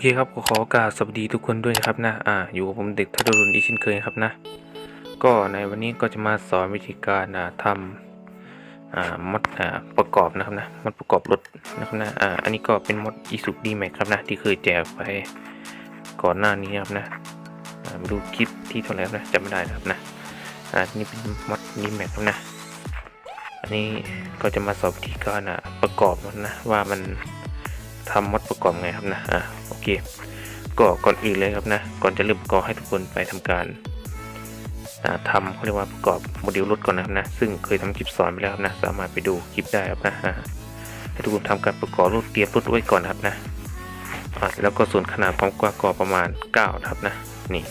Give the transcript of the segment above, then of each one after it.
เคครับขอขอกราบสวัสดีทุกคนด้วยนะครับนะอ่าอยู่กับผมเด็กทัดรุนอีกเช่นเคยครับนะ ก็ในวันนี้ก็จะมาสอนวิธีการอ่าทำอ่ามดอ่าประกอบนะครับนะมดประกอบรถนะครับนะอ่าอันนี้ก็เป็นมดอีสุดีแม็กครับนะที่เคยแจกไปก่อนหน้านี้ครับนะอ่ามาดูคลิปที่เท่าไหร่ครับนะจำไม่ได้นะครับนะอ่านี่เป็นมดดีแม็กครับนะ อันนี้ก็จะมาสอนวิธีการอะประกอบมันนะว่ามัน ทำมดประกอบไงครับนะอะโอเคก็ก่อนอื่นเลยครับนะก่อนจะเริ่มประกอบให้ทุกคนไปทำการอ่าทำเขาเรียกว่าประกอบโมเดลรถก่อนนะครับนะซึ่งเคยทำคลิปสอนไปแล้วครับนะสามารถไปดูคลิปได้ครับนะให้ทุกคนทำการประกอบรถเตรียมรถไว้ก่อนครับนะอ่าแล้วก็ส่วนขนาดความกว้างก็ประมาณ9ครับนะนี่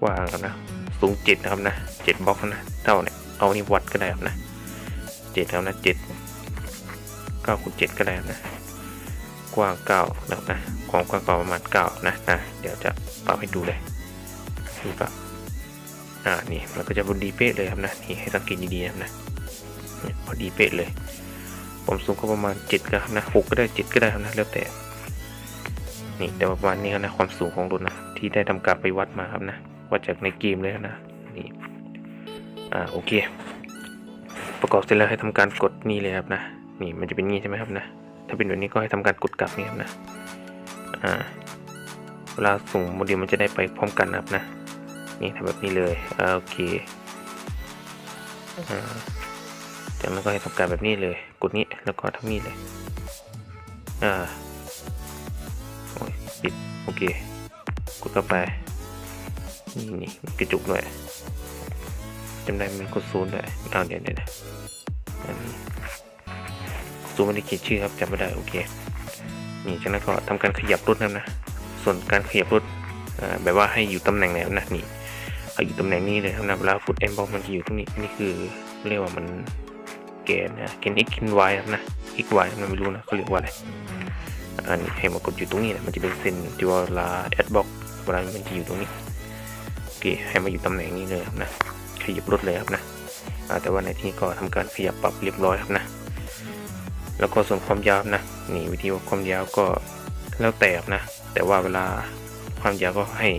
กว้างครับนะสูง7นะครับนะ7บล็อกนะเท่าเนี่ยเอานี่วัดก็ได้ครับนะ7ครับนะ7 9คูณ7ก็ได้ครับนะ กว้าง9นะครับนะความกว้างก็ประมาณ9นะนะเดี๋ยวจะปรับให้ดูเลยนี่ก็อ่านี่มันก็จะพอดีเป๊ะเลยครับนะนี่ให้สังเกตดีๆนะครับนะพอดีเป๊ะเลยความสูงก็ประมาณ7ก็ครับนะ6ก็ได้7ก็ได้ครับนะแล้วแต่นี่แต่ประมาณนี้ครับนะความสูงของรถนะที่ได้ทำการไปวัดมาครับนะวัดจากในเกมเลยนะนี่อ่าโอเค ประกอบเสร็จแล้วให้ทำการกดนี่เลยครับนะนี่มันจะเป็นงี้ใช่ไหมครับนะ ถ้าเป็นแบบนี้ก็ให้ทำการกดกลับนี่ครับนะอ่าเวลาส่งโมเดลมันจะได้ไปพร้อมกันนะครับนะนี่ทำแบบนี้เลยอโอเคอ่าจากนั้นก็ให้ทำการแบบนี้เลย กดนี้แล้วก็ทำนี่เลยอ่าโอ้ยปิดโอเคกดเข้าไปนี่นี่กระจุกด้วยจำได้มันกดศูนย์ด้วยอ้าวเดี๋ยวเดี๋ยวเดี๋ยวอันนี้ ซูมไม่ได้เขียนชื่อครับจำไม่ได้โอเคนี่จากนั้นก็ทำการขยับรถนะนะส่วนการขยับรถแบบว่าให้อยู่ตำแหน่งไหนนะนี่เอาอยู่ตำแหน่งนี้เลยครับนะเวลาฟุตเอ็มบอกมันจะอยู่ตรงนี้นี่คือเรียกว่ามันแกนนะแกน x แกน y ครับนะ x y มันไม่รู้นะเขาเรียกว่าอะไรอันนี้ให้มากดอยู่ตรงนี้นะมันจะเป็นเส้นที่ว่าเวลาแอดบ็อกเวลามันจะอยู่ตรงนี้โอเคให้มาอยู่ตำแหน่งนี้เลยครับนะขยับรถเลยครับนะแต่ว่าในที่นี้ก็ทำการขยับปรับเรียบร้อยครับนะ แล้วก็ส่วนความยาวนะนี่วิธีว่าความยาวก็แล้วแต่นะ แต่ว่าเวลาความยาวก็ให้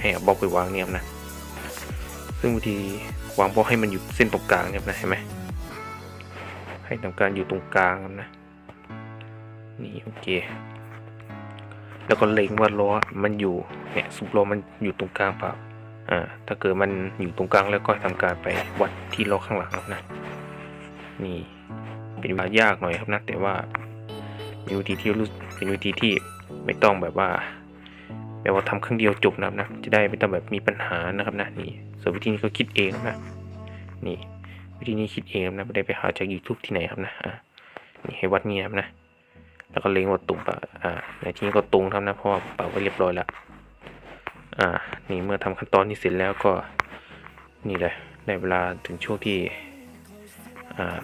ให้บล็อกไปวางเนี่ยนะ ซึ่งวิธีวางบล็อกให้มันอยู่เส้นตรงกลางเนี่ยนะเห็นไหมให้ทำการอยู่ตรงกลางนะนี่โอเค แล้วก็เล็งว่าล้อมันอยู่เนี่ยสุบล้อมันอยู่ตรงกลางเปล่าอ่าถ้าเกิดมันอยู่ตรงกลางแล้วก็ทำการไปวัดที่ล้อข้างหลังนะนี่ เป็นวิธียากหน่อยครับนะแต่ว่าเป็นวิธีที่รู้เป็นวิธีที่ไม่ต้องแบบว่าแบบว่าทำครั้งเดียวจบนะครับนะจะได้ไม่ต้องแบบมีปัญหานะครับนะนี่ส่วนวิธีนี้ก็คิดเองนะนี่วิธีนี้คิดเองนะไม่ได้ไปหาจากยูทูบที่ไหนครับนะนี่ให้วัดเงียบนะแล้วก็เล็งว่าตรงปะอ่าในที่นี้ก็ตรงครับนะเพราะว่าเป่าไว้เรียบร้อยแล้วอ่านี่เมื่อทำขั้นตอนนี้เสร็จแล้วก็นี่เลยได้เวลาถึงช่วงที่อ่า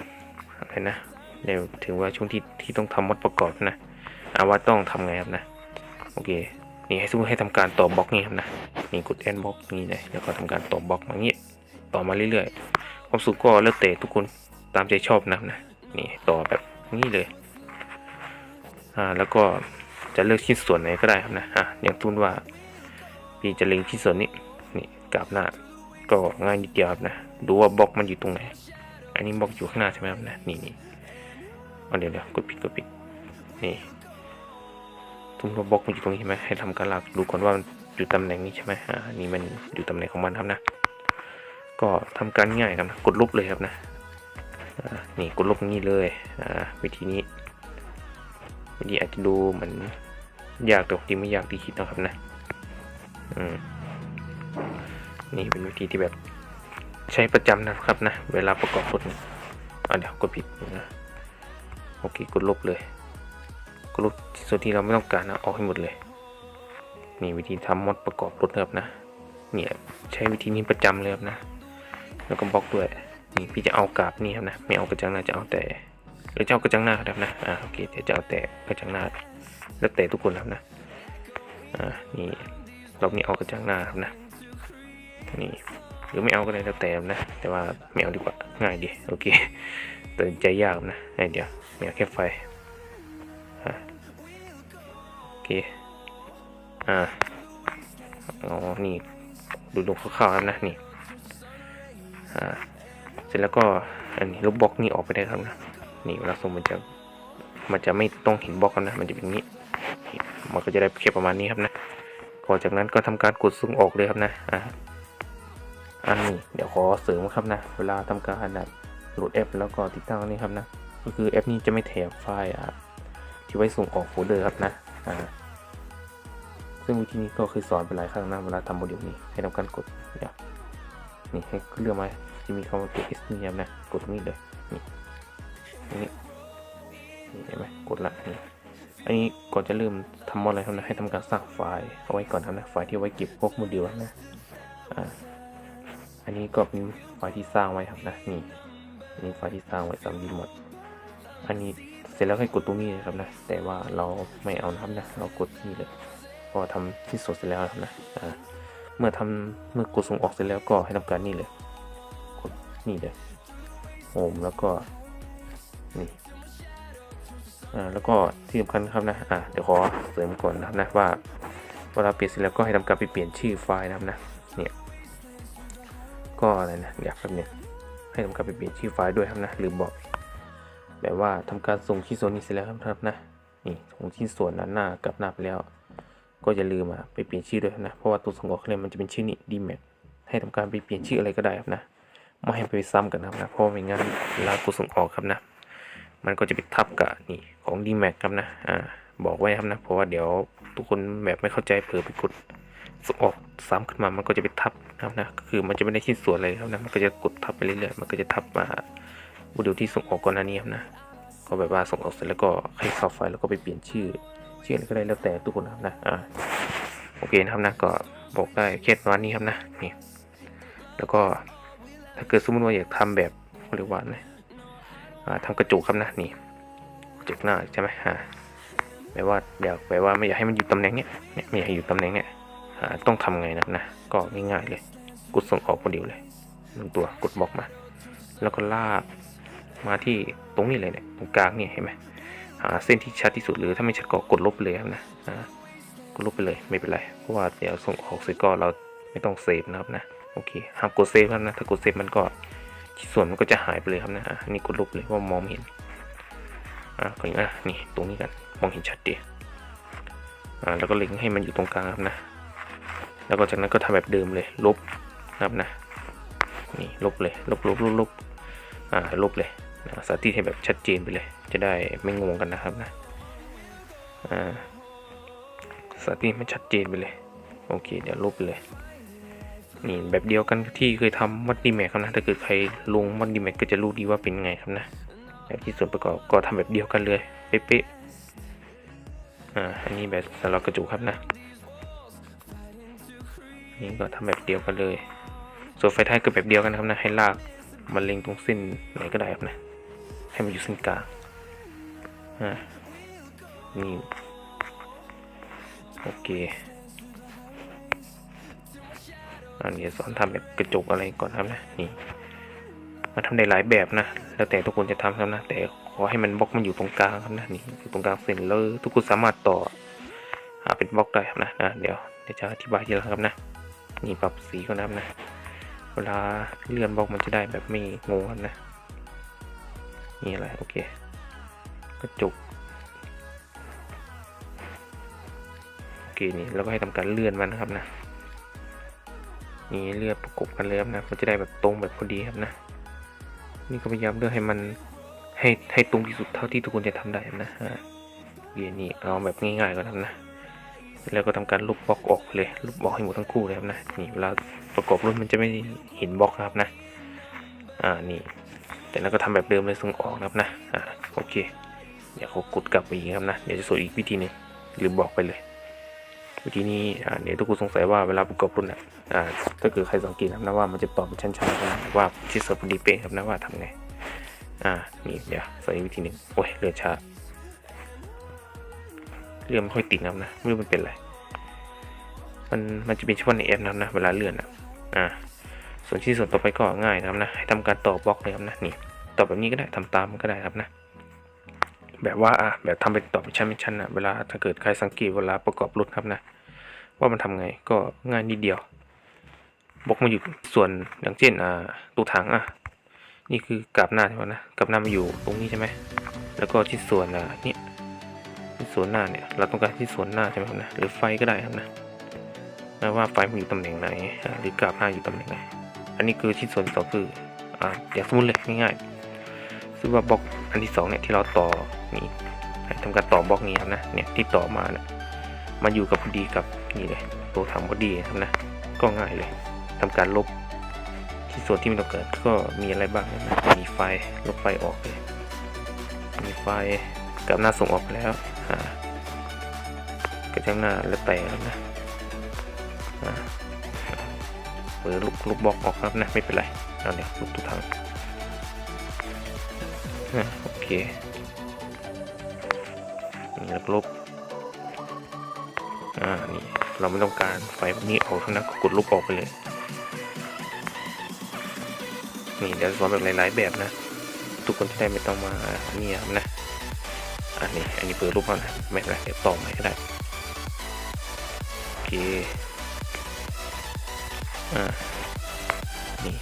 อะไรนะ เดี๋ยวถึงว่าช่วงที่ที่ต้องทำมดประกอบนะอาว่าต้องทำไงครับนะ โอเค นี่ให้สมมติให้ทำการต่อบล็อกนี่ครับนะ นี่กด end บล็อกนี่เลยแล้วก็ทำการต่อบล็อกมาอย่างนี้ต่อมาเรื่อยๆ ความสุขก็แล้วแต่ทุกคนตามใจชอบนะครับนะ นี่ต่อแบบนี้เลย อ่า แล้วก็จะเลือกชิ้นส่วนไหนก็ได้ครับนะ อะ อย่างทุนว่า พี่จะเล็งชิ้นส่วนนี้ นี่กราบหน้า ก็ง่ายนิดเดียวครับนะ ดูว่าบล็อกมันอยู่ตรงไหน อันนี้บล็อกอยู่ข้างหน้าใช่ไหมครับนะ นี่นี่ เอาเดี๋ยวเดี๋ยวกดปิดกดปิดนี่ทุ่มบล็อกมันอยู่ตรงนี้ใช่ไหมให้ทำการลากดูก่อนว่ามันอยู่ตำแหน่งนี้ใช่ไหมอ่านี่มันอยู่ตำแหน่งของมันครับนะ ก็ทำการง่ายครับนะกดลบเลยครับนะนี่กดลบงนี้เลยวิธีนี้วิธีอาจจะดูเหมือนยากแต่จริงไม่ยากที่คิดนะครับนะนี่เป็นวิธีที่แบบใช้ประจำนะครับนะ เวลาประกอบรถนะอะเดี๋ยวกดผิดนะ โอเคกดลบเลยกดลบส่วนที่เราไม่ต้องการนะออกให้หมดเลย นี่วิธีทำมอดประกอบรถนะครับนะเนี่ยใช้วิธีนี้ประจำเลยครับนะ แล้วก็บล็อกด้วยนี่พี่จะเอากราบนี่ครับนะไม่เอากระจังหน้าจะเอาแต่หรือจะเอากระจังหน้าครับนะอ่าโอเคเดี๋ยวจะเอาแต่กระจังหน้าแล้วแต่ทุกคนครับนะอ่านี่รอบนี้เอากระจังหน้าครับนะนี่หรือไม่เอาก็ได้แล้วแต่นะ แต่ว่าไม่เอาดีกว่าง่ายดีโอเคตัดใจยากนะเดี๋ยว เอาแค่ไฟโอเค อ่าอ๋อนี่ ดูดูคร่าวๆครับนะ นี่ อ่า เสร็จแล้วก็อันนี้ลูกบล็อกนี่ออกไปได้ครับนะ นี่เวลาส่งมันจะ มันจะไม่ต้องเห็นบล็อกนะ มันจะเป็นนี้ มันก็จะได้แค่ประมาณนี้ครับนะก่อนจากนั้นก็ทำการกดส่งออกเลยครับนะ อ่าอันนี้เดี๋ยวขอเสริมครับนะ เวลาทำการแบบโหลดแอป แล้วก็ติดตั้งนนี้ครับนะ ก็คือแอปนี้จะไม่แถบไฟล์ที่ไว้ส่งออกโฟลเดอร์ครับนะอ่าซึ่งวิธีนี้ก็เคยสอนไปหลายครั้งนะเวลาทำโมเดลนี้ให้ทำการกดเนี่ยนี่ให้เลือกมาจะมีคำว่าตัว S นี่ครับนะกดตรงนี้เลยนี่นี่นี่เห็นไหมกดละนี่อันนี้ก่อนจะเริ่มทำอะไรครับนะให้ทำการสร้างไฟล์เอาไว้ก่อนครับนะไฟล์ที่ไว้เก็บพวกโมเดลนะอ่าอันนี้ก็เป็นไฟล์ที่สร้างไว้ครับนะนี่อันนี้ไฟล์ที่สร้างไว้สามดีหมด อันนี้เสร็จแล้วให้กดตรงนี้เลยครับนะ แต่ว่าเราไม่เอานะครับนะ เรากดนี่เลย พอทำที่สดเสร็จแล้วนะอ่าเมื่อทำเมื่อกดส่งออกเสร็จแล้วก็ให้ทำการนี่เลย กดนี่เลยโฮมแล้วก็นี่อ่าแล้วก็ที่สำคัญครับนะอ่าเดี๋ยวขอเสริมก่อนนะครับนะว่าเวลาเปลี่ยนเสร็จแล้วก็ให้ทำการไปเปลี่ยนชื่อไฟล์นะครับนะเนี่ยก็อะไรนะอยากแบบเนี้ยให้ทำการไปเปลี่ยนชื่อไฟล์ด้วยครับนะลืมบอก แบบว่าทำการส่งที่โซนนี้เสร็จแล้วครับนะนี่ส่งที่ส่วนด้นหน้ากับหน้าไปแล้ว ก็อย่าลืมอะไปเปลี่ยนชื่อด้วยนะเพราะว่าตัวส่งออกเนี่ยมันจะเป็นชื่อนี้ดีแม็กให้ทำการไปเปลี่ยนชื่ออะไรก็ได้ครับนะไม่ให้ไปซ้ำกันนะครับนะเพราะไม่งั้นเวลากดส่งออกครับนะ มันก็จะไปทับกับนี่ของ d m a x ครับนะอ่าบอกไว้ครับนะเพราะว่าเดี๋ยวทุกคนแบบไม่เข้าใจเผลอไปกดส่งออกซ้ำขึ้นมามันก็จะไปทับนะครับนะคือมันจะไม่ได้ชิ้นส่วนเลยครับนะมันก็จะกดทับไปเรื่อยๆมันก็จะทับมา โมเดลที่ส่งออกก่อนหน้านี้ครับนะก็แบบว่าส่งออกเสร็จแล้วก็ให้เข้าไฟล์แล้วก็ไปเปลี่ยนชื่อชื่ออะไรก็ได้แล้วแต่ทุกคนนะครับนะอ่าโอเคนะครับนะก็บอกได้แค่ประมาณนี้ครับนะนี่แล้วก็ถ้าเกิดสมมติว่าอยากทำแบบเรียกว่าไงอ่าทำกระจกครับนะนี่กระจกหน้าใช่ไหมอ่าแปลว่าอยากแปลว่าไม่อยากให้มันอยู่ตำแหน่งเนี้ยเนี่ยไม่อยากให้อยู่ตำแหน่งเนี้ยต้องทำไงนะนะก็ง่ายๆเลย กดส่งออกคนเดียวเลยหนึ่งตัวกดบล็อกมา แล้วก็ลาก มาที่ตรงนี้เลยเนี่ยตรงกลางเนี่ยเห็นไหมหาเส้นที่ชัดที่สุดหรือถ้าไม่ชัดก็กดลบไปเลยนะกดลบไปเลยไม่เป็นไรเพราะว่าเดี๋ยวส่งออกเสร็จก็เราไม่ต้องเซฟนะครับนะโอเคห้ามกดเซฟครับนะถ้ากดเซฟมันก็ส่วนมันก็จะหายไปเลยครับนะอันนี่กดลบเลยเพราะว่ามองเห็นอ่าก็อย่างนี้อะนี่ตรงนี้กันมองเห็นชัดดีอ่าแล้วก็เล็งให้มันอยู่ตรงกลางครับนะ แล้วก็จากนั้นก็ทำแบบเดิมเลยลบนะครับนะนี่ลบเลยลบลบลบลบอ่าลบเลย สาธิตให้แบบชัดเจนไปเลย จะได้ไม่งงกันนะครับนะสาธิตไมันชัดเจนไปเลย โอเค เดี๋ยวลบไปเลย นี่แบบเดียวกันที่เคยทำมัดดีแม็กครับนะ ถ้าเกิดใครลงมัดดีแม็กก็จะรู้ดีว่าเป็นไงครับนะ แบบที่ส่วนประกอบก็ทำแบบเดียวกันเลย เป๊ะๆ อ่า อันนี้แบบสำหรับกระจุกครับนะ นี่ก็ทำแบบเดียวกันเลย ส่วนไฟท้ายก็แบบเดียวกันครับนะ ให้ลากมันเล็งตรงเส้นไหนก็ได้ครับนะ ให้มันอยู่เส้นกลางอ่านี่โอเคอันนี้สอนทำแบบกระจกอะไรก่อนครับนะนี่มันทำได้หลายแบบนะ แล้วแต่ทุกคนจะทำครับนะ แต่ขอให้มันบล็อกมันอยู่ตรงกลางครับนะนี่อยู่ตรงกลางเส้นแล้วทุกคนสามารถต่อหาเป็นบล็อกได้ครับนะนะเดี๋ยวเดี๋ยวจะอธิบายทีหลังครับนะนี่ปรับสีก่อนนะครับนะ เวลาเลื่อนบล็อกมันจะได้แบบไม่งงครับนะ นี่อะไรโอเคกระจกโอเคนี่เราก็ให้ทำการเลื่อนมันนะครับนะนี่เลื่อนประกบกันเลยครับนะมันจะได้แบบตรงแบบพอดีครับนะนี่ก็พยายามเลือกให้มันให้ให้ตรงที่สุดเท่าที่ทุกคนจะทำได้นะฮะเดี๋ยวนี่เอาแบบง่ายๆก่อนนะ แล้วก็ทำการลบบล็อกออกเลยลบบล็อกให้หมดทั้งคู่เลยครับนะนี่เวลาประกอบรุ่นมันจะไม่เห็นบล็อกครับนะอ่านี่ แต่แล้วก็ทำแบบเดิมเลยส่งออกนะครับนะอ่าโอเคเดี๋ยวเขากดกลับไปอีกครับนะเดี๋ยวจะสอนอีกวิธีหนึงลืมบอกไปเลยวิธีนี้เดี๋ยวทุกคนสงสัยว่าเวลาประกอบรุ่นอะอ่าถ้าเกิดใครสังเกตนะนะว่ามันจะตอบเป็นชั้นๆนะว่าที่เสิร์ฟพอดีเป๊ะครับนะว่าทำไงอ่านี่เดี๋ยวสอนอีกวิธีหนึ่งโอ้ยเลือช้าเลื่อนไม่ค่อยติดนะครับนะไม่รู้มันเป็นอะไรมันมันจะเป็นเฉพาะในแอปนะครับนะเวลาเลื่อนอะอ่า ส่วนที่ส่วนต่อไปก็ง่ายนะครับนะให้ทำการต่อบล็อกเลยครับนะนี่ต่อแบบนี้ก็ได้ทำตามมันก็ได้ครับนะ แบบว่าอะแบบทำเป็นต่อเป็นชั้นเป็นชั้นนะเวลาถ้าเกิดใครสังเกตเวลาประกอบรถครับนะ ว่ามันทำไงก็ง่ายนิดเดียวบล็อกมาอยู่ส่วนอย่างเช่นอ่าตัวถังอะนี่คือกราบหน้าใช่ไหมนะกราบหน้ามาอยู่ตรงนี้ใช่ไหมแล้วก็ที่ส่วนอ่าเนี่ยที่ส่วนหน้าเนี่ยเราต้องการที่ส่วนหน้าใช่ไหมครับนะหรือไฟก็ได้ครับนะไม่ว่าไฟมันอยู่ตำแหน่งไหนหรือกราบหน้าอยู่ตำแหน่งไหน อันนี้คือที่ส่วนสองคืออ่าอย่างสมมติเลยง่ายๆซึ่งว่าบล็อกอันที่สองเนี่ยที่เราต่อนี่ทำการต่อบล็อกนี้ครับนะเนี่ยที่ต่อมาเนี่ยมันอยู่กับพอดีกับนี่เลยตัวถังพอดีครับนะก็ง่ายเลยทำการลบที่ส่วนที่ไม่ต้องเกิดก็มีอะไรบ้างนะมีไฟลบไฟออกเลยมีไฟกับหน้าส่งออกแล้วอ่ากระจังหน้าแล้วแต่นะอ่า เปิดลูกลูกบล็อกออกครับนะไม่เป็นไรเอาเนี่ยลูกทุกทางอะโอเคนี่ล้วก็ลบอ่านี่เราไม่ต้องการไฟพวกนี้ออกทั้งนั้นก็กดลบออกไปเลย นี่เดี๋ยวสอนแบบหลาย ๆ แบบนะ ทุกคนจะได้ไม่ต้องมาเนี่ยครับนะอันนี้อันนี้เปิดรูปเขานะไม่เป็นไรเดี๋ยวต่อใหม่ก็ได้โอเค อ่านี่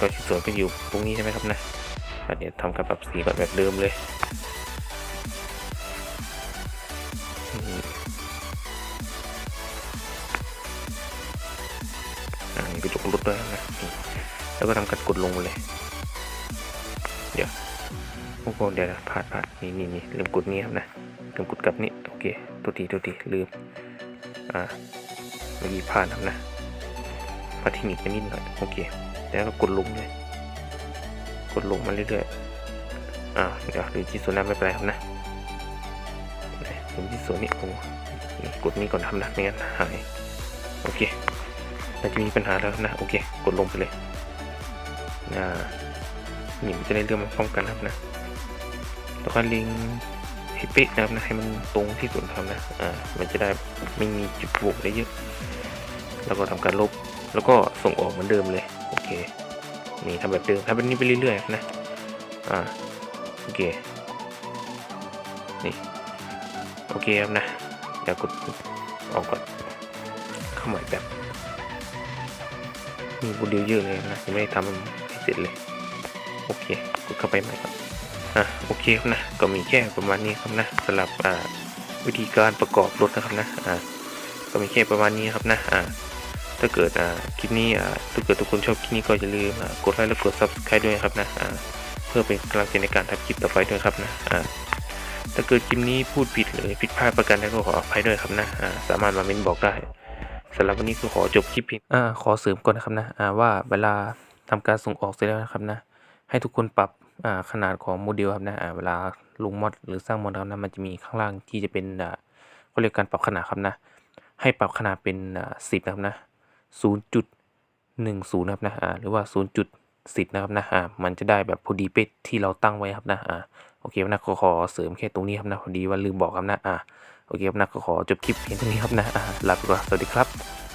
ก็ชิ้นส่วนก็อยู่ตรงนี้ใช่ไหมครับนะเดี๋ยวทำการปรับสีก่อนแบบเดิมเลยอืมอ่านี่กระจกรถด้วยนะแล้วก็ทำการกดลงเลย เดี๋ยวโอ้โหเดี๋ยวนะพลาดพลาดนี่นี่นี่ลืมกดนี้ครับนะลืมกดกลับนี่โอเคตัวทีตัวทีลืมอ่าเมื่อกี้พลาดครับนะ พลาดเทคนิคไปนิดหน่อยโอเคแล้วก็กดลงเลยกดลงมาเรื่อยๆอ่าเดี๋ยวลืมที่ส่วนนั้นไม่เป็นไรครับนะลืมที่ส่วนนี้โอ้กดนี้ก่อนทำนะไม่งั้นหายโอเคน่าจะมีปัญหาแล้วนะโอเค กดลงไปเลยนะนี่มันจะได้เรื่องมาพร้อมกันครับนะแล้วก็ลิงให้เป๊ะนะครับนะให้มันตรงที่สุดครับนะอ่ามันจะได้ไม่มีจุดโหว่ได้เยอะ แล้วก็ทำการลบ แล้วก็ส่งออกเหมือนเดิมเลย โอเค นี่ทำแบบเดิมทำแบบนี้ไปเรื่อยๆนะ อ่า โอเค นี่ โอเคครับนะเดี๋ยวกดออกก่อน เข้าใหม่แบบ มีบูดิวเยอะเลยนะยังไม่ได้ทำให้เสร็จเลย โอเค กดเข้าไปใหม่ครับ อะ โอเคครับนะ ก็มีแค่ประมาณนี้ครับนะสำหรับ อ่า วิธีการประกอบรถนะครับนะ อ่า ก็มีแค่ประมาณนี้ครับนะ อ่า ถ้าเกิดคลิปนี้ถ้าเกิดทุกคนชอบคลิปนี้ก็อย่าลืมกดไลค์และกด subscribe ด้วยครับนะเพื่อเป็นกำลังใจในการทำคลิปต่อไปด้วยครับนะถ้าเกิดคลิปนี้พูดผิดหรือผิดพลาดประการใดก็ขออภัยด้วยครับนะสามารถมาเม้นบอกได้สำหรับวันนี้คือขอจบคลิปเพียงขอเสริมก่อนนะครับนะว่าเวลาทำการส่งออกเสร็จแล้วนะครับนะให้ทุกคนปรับขนาดของโมเดลครับนะเวลาลงมอดหรือสร้างมอดครับนะมันจะมีข้างล่างที่จะเป็นเขาเรียกการปรับขนาดครับนะให้ปรับขนาดเป็นอ่าสิบนะครับนะ ศูนย์จุดหนึ่งศูนย์นะครับนะอ่าหรือว่าศูนย์จุดสิบนะครับนะอ่ามันจะได้แบบพอดีเป๊ะที่เราตั้งไว้ครับนะอ่าโอเคครับนะขอขอเสริมแค่ตรงนี้ครับนะพอดีว่าลืมบอกครับนะอ่าโอเคครับนะขอขอจบคลิปเพียงเท่านี้ครับนะอ่าลาไปก่อนสวัสดีครับ